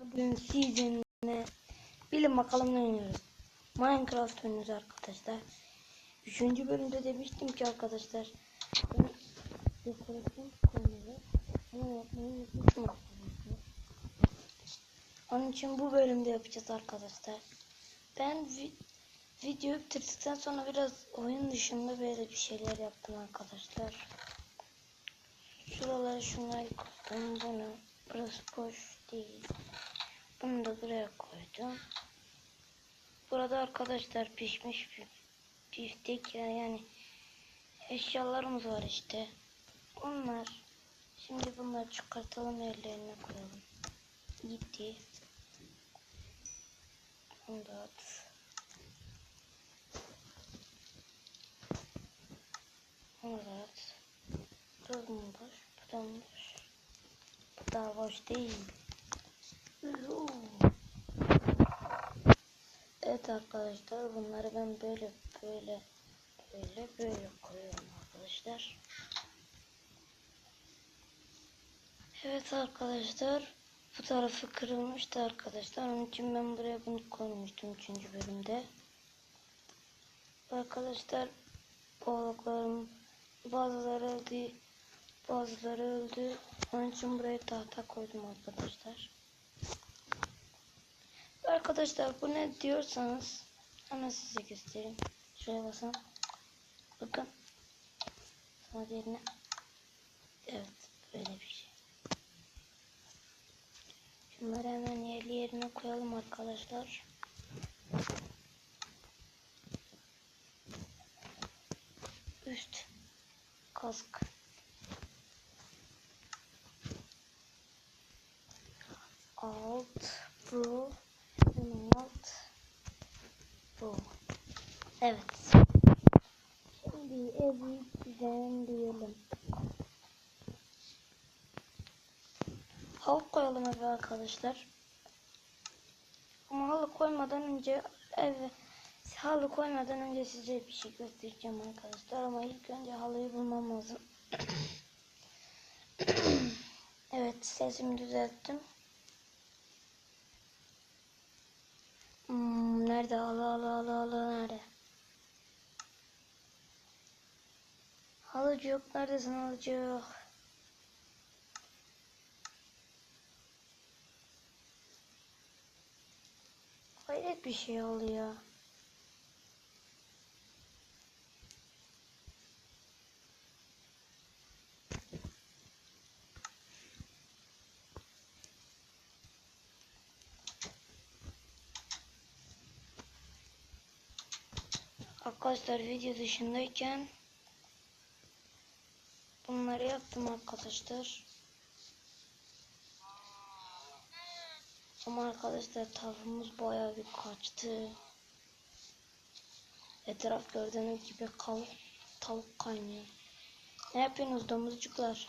Bugün sizinle bilin bakalım ne oynuyoruz. Minecraft oynuyoruz arkadaşlar. Üçüncü bölümde demiştim ki arkadaşlar. Ben dekorasyon konuları bunu yapmayı unutmuşum arkadaşlar. Onun için bu bölümde yapacağız arkadaşlar. Ben vi video bitirdikten sonra biraz oyun dışında böyle bir şeyler yaptım arkadaşlar. Şuralara şunları koydum. Bunu burası boş değil. Bunu da buraya koydum. Burada arkadaşlar pişmiş bir biftek ya yani eşyalarımız var işte. Onlar şimdi bunları çıkartalım yerlerine koyalım. Gitti. Bunu da at. Bunu da at. Bu da mı boş? Bu da boş? Bu da boş değil. Evet arkadaşlar bunları ben böyle böyle böyle böyle koyuyorum arkadaşlar. Evet arkadaşlar bu tarafı kırılmıştı arkadaşlar. Onun için ben buraya bunu koymuştum 3. bölümde. Arkadaşlar balıklarım bazıları öldü bazıları öldü. Onun için buraya tahta koydum arkadaşlar. Arkadaşlar bu ne diyorsanız hemen size göstereyim. Şuraya basın. Bakın. Sonra diğerine. Evet böyle bir şey. Şunları hemen yerli yerine koyalım arkadaşlar. Üst kask. Alt bu alt bu. Evet. Şimdi evi düzenleyelim. Koyalım eve arkadaşlar. Ama halı koymadan önce eve halı koymadan önce size bir şey göstereceğim arkadaşlar ama ilk önce halıyı bulmam lazım. evet sesimi düzelttim. Hmm, nerede halı halı halı halı nerede? Halıcık neredesin halıcık? Hayret bir şey oluyor. Arkadaşlar video dışındayken bunları yaptım arkadaşlar. Ama arkadaşlar tavuğumuz bayağı bir kaçtı. Etraf gördüğünüz gibi tavuk, tavuk kaynıyor. Ne yapıyorsunuz domuzcuklar?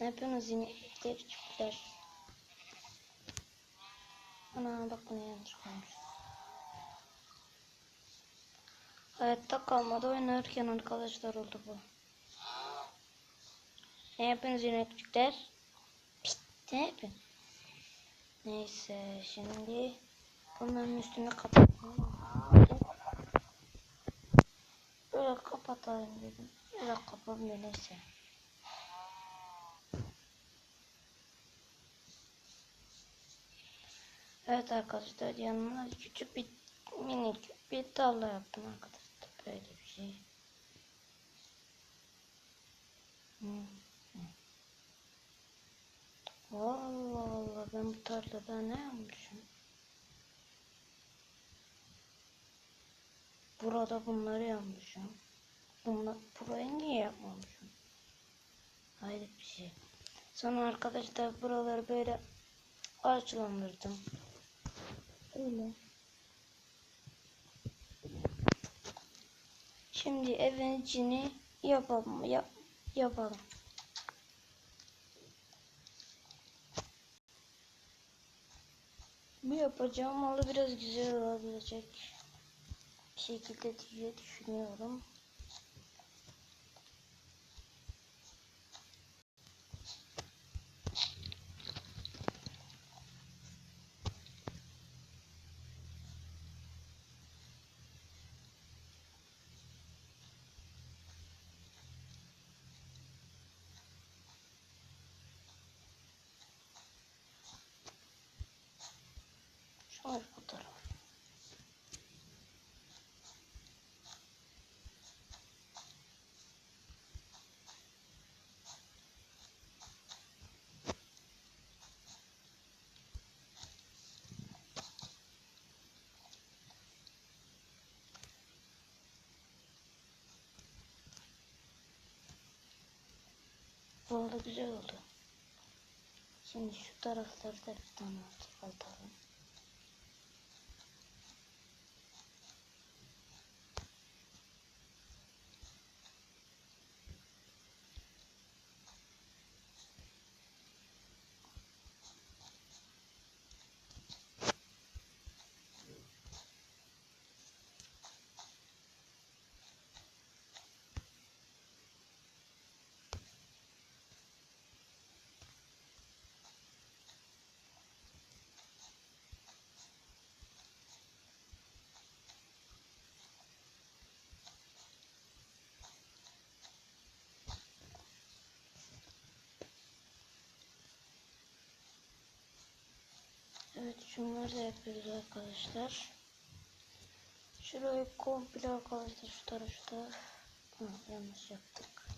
Ne yapıyorsunuz inekler, çiftler? Ana bak bunu yanlış koymuş. Hayatta kalmadı oynarken arkadaşlar oldu bu. Ne yapıyorsunuz inekçikler? Pişt, ne yapıyorsun? Neyse şimdi bunların üstünü kapatalım. Böyle kapatalım dedim. Böyle kapatmıyor neyse. Evet arkadaşlar yanına küçük bir minik bir tavla yaptım arkadaşlar. Böyle bir şey. Hmm. Allah Allah ben bu tarlada ne yapmışım? Burada bunları yapmışım. Bunlar, burayı niye yapmamışım? Hayret bir şey. Sonra arkadaşlar buraları böyle ağaçlandırdım. Öyle. Şimdi evin içini yapalım. Yap, yapalım. Bu yapacağım malı biraz güzel olabilecek şekilde diye düşünüyorum. Oldu güzel oldu. Şimdi şu tarafları da bir tane atalım. Evet şunları da yapıyoruz arkadaşlar. Şurayı komple arkadaşlar şu taraf şu taraf. Ha, yanlış yaptık.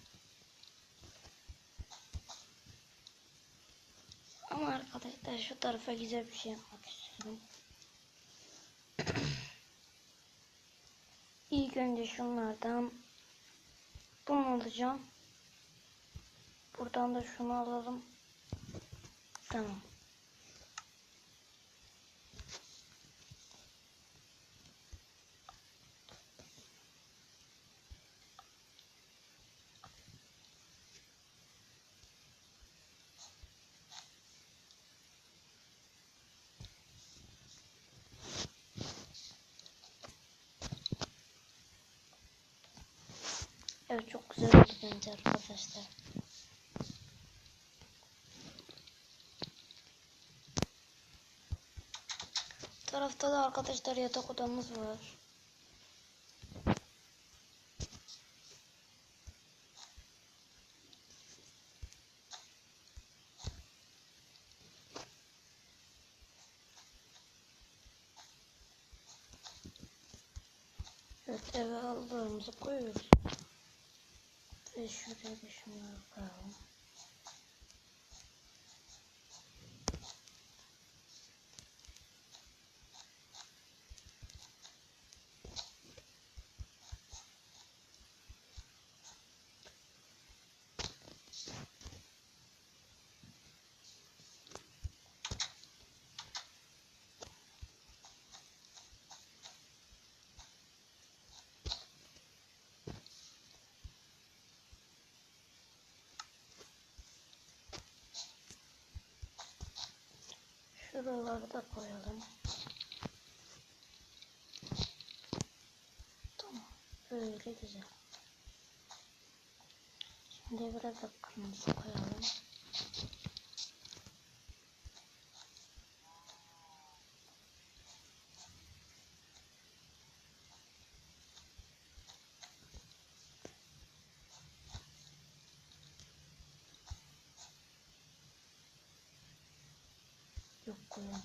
Ama arkadaşlar şu tarafa güzel bir şey yapmak istiyorum. İlk önce şunlardan bunu alacağım. Buradan da şunu alalım. Tamam. Evet çok güzel oldu bence arkadaşlar. Tarafta da arkadaşlar yatak odamız var. Evet eve aldığımızı koyuyoruz. Şuraya da şunları koyalım. Şuraları da koyalım. Tamam. Böyle güzel. Şimdi biraz da kırmızı koyalım. Yok koyamıyorum.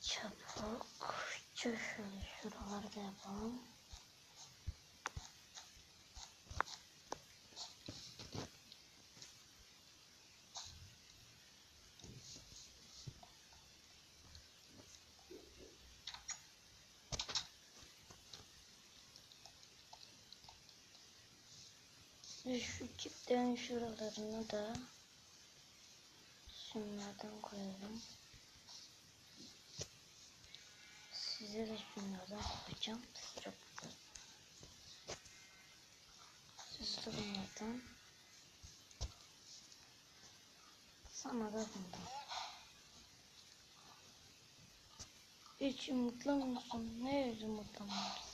Çabuk. Şöyle şuraları da yapalım. Şu çipten şuralarını da şunlardan koyalım. Size de şunlardan koyacağım. Güzel. Siz de bunlardan. Sana da bundan. Hiç mutlu musun? Ne yüzü mutlu musun?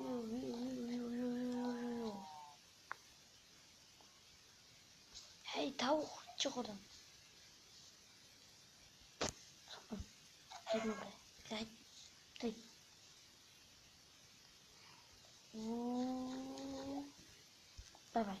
Yu, tavuk çık oradan. Tamam. Gel buraya. Gel. Gel. Oo. Bay bay.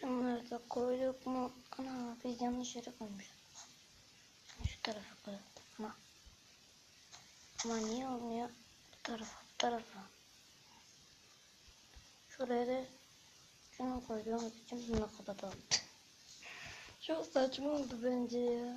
Şunları da koyduk mu? Ana biz yanlış yere koymuşuz. Şu tarafa koyalım. Ama. Ama niye olmuyor? Bu tarafa, bu tarafa. Şuraya da şunu koyduğumuz için bunu kapatalım. Çok saçma oldu bence ya.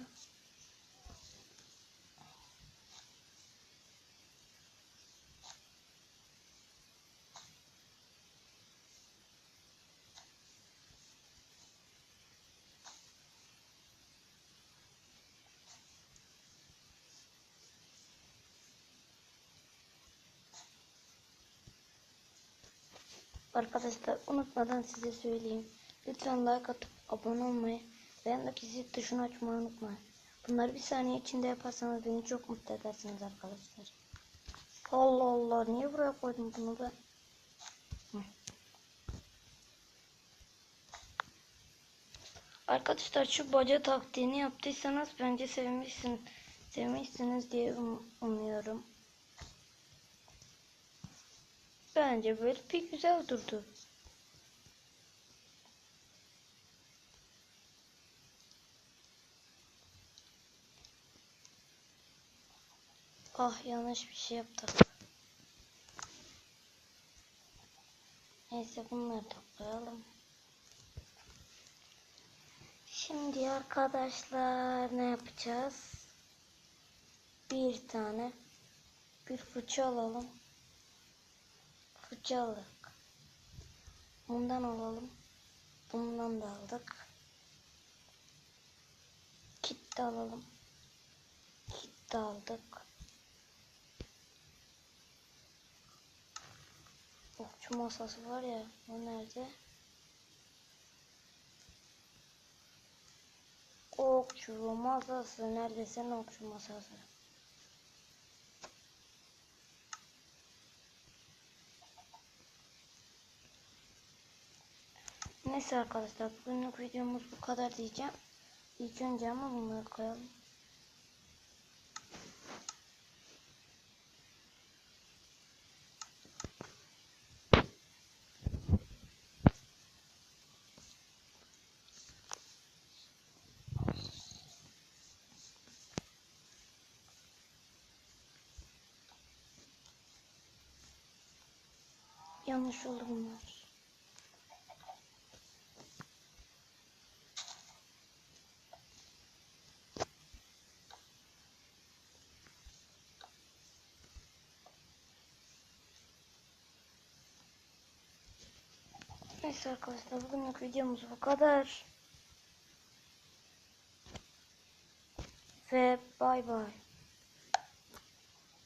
Arkadaşlar unutmadan size söyleyeyim. Lütfen like atıp abone olmayı ve yanındaki zil tuşunu açmayı unutmayın. Bunları bir saniye içinde yaparsanız beni çok mutlu edersiniz arkadaşlar. Allah Allah niye buraya koydum bunu ben? Arkadaşlar şu baca taktiğini yaptıysanız bence sevmişsin, sevmişsiniz diye um- umuyorum. Bence böyle pek güzel durdu. Ah yanlış bir şey yaptık. Neyse bunları da koyalım. Şimdi arkadaşlar ne yapacağız? Bir tane bir fırça alalım. Aldık. Bundan alalım. Bundan da aldık. Kit de alalım. Kit de aldık. Okçu masası var ya. O nerede? Okçu masası. Neredesin okçu masası? Neyse arkadaşlar bugünlük videomuz bu kadar diyeceğim. İlk önce ama bunları koyalım. Yanlış oldu bunlar. Neyse arkadaşlar bugünlük videomuz bu kadar. Ve bay bay.